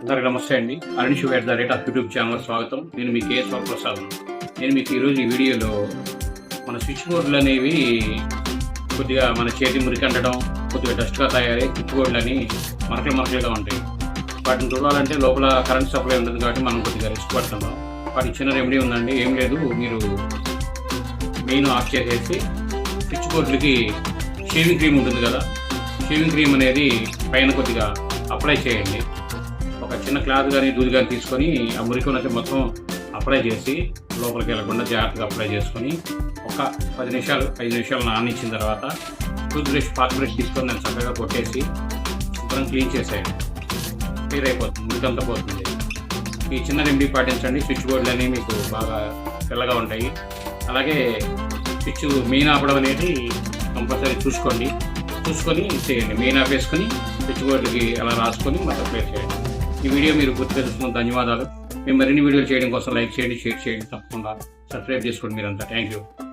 అందరికి నమస్తే అండి. Arun Shiva at the rate of YouTube channel స్వాగతం. నేను మీ కేఎస్ఆర్ ప్రసాద్ నేను మీకు ఈరోజు ఈ వీడియోలో మన స్విచ్ బోర్డులు అనేవి కొద్దిగా మన చేతి మురికండటం కొద్దిగా డస్ట్గా తయారై స్విచ్ బోర్డులు అని మరకలు మరకలుగా ఉంటాయి. వాటిని చూడాలంటే లోపల కరెంట్ సప్లై ఉంటుంది కాబట్టి మనం కొద్దిగా రిస్క్ పడుతున్నాం. వాటికి చిన్న రెమెడీ ఉందండి. ఏం లేదు మీరు మెయిన్ ఆఫ్ చేసేసి స్విచ్ బోర్డులకి షేవింగ్ క్రీమ్ ఉంటుంది కదా. షేవింగ్ క్రీమ్ అనేది పైన కొద్దిగా అప్లై చేయండి. ఒక చిన్న క్లాత్ కానీ దూది కానీ తీసుకొని ఆ మురికి ఉన్నది మొత్తం అప్లై చేసి లోపలికి వెళ్ళకుండా జాగ్రత్తగా అప్లై చేసుకొని ఒక పది నిమిషాలు ఐదు నిమిషాలు నానిచ్చిన తర్వాత టూత్ బ్రష్ పాత్ బ్రష్ తీసుకొని దాన్ని చక్కగా కొట్టేసి శుభ్రం క్లీన్ చేసేయండి. క్లియర్ అయిపోతుంది. మురికంతా పోతుంది. ఈ చిన్న రెమెడీ పాటించండి. స్విచ్ బోర్డులు అనేవి మీకు బాగా తెల్లగా ఉంటాయి. అలాగే స్విచ్ మెయిన్ ఆపడం అనేది కంపల్సరీ చూసుకోండి. చూసుకొని చేయండి. మెయిన్ ఆపేసుకొని స్విచ్ బోర్డుకి అలా రాసుకొని మళ్ళీ అప్లై చేయండి. ఈ వీడియో మీరు గుర్తు తెలుసుకుని ధన్యవాదాలు. మేము మరిన్ని వీడియోలు చేయడం కోసం లైక్ చేయండి షేర్ చేయండి. తప్పకుండా. సబ్స్క్రైబ్ చేసుకోండి మీరంతా. Thank you.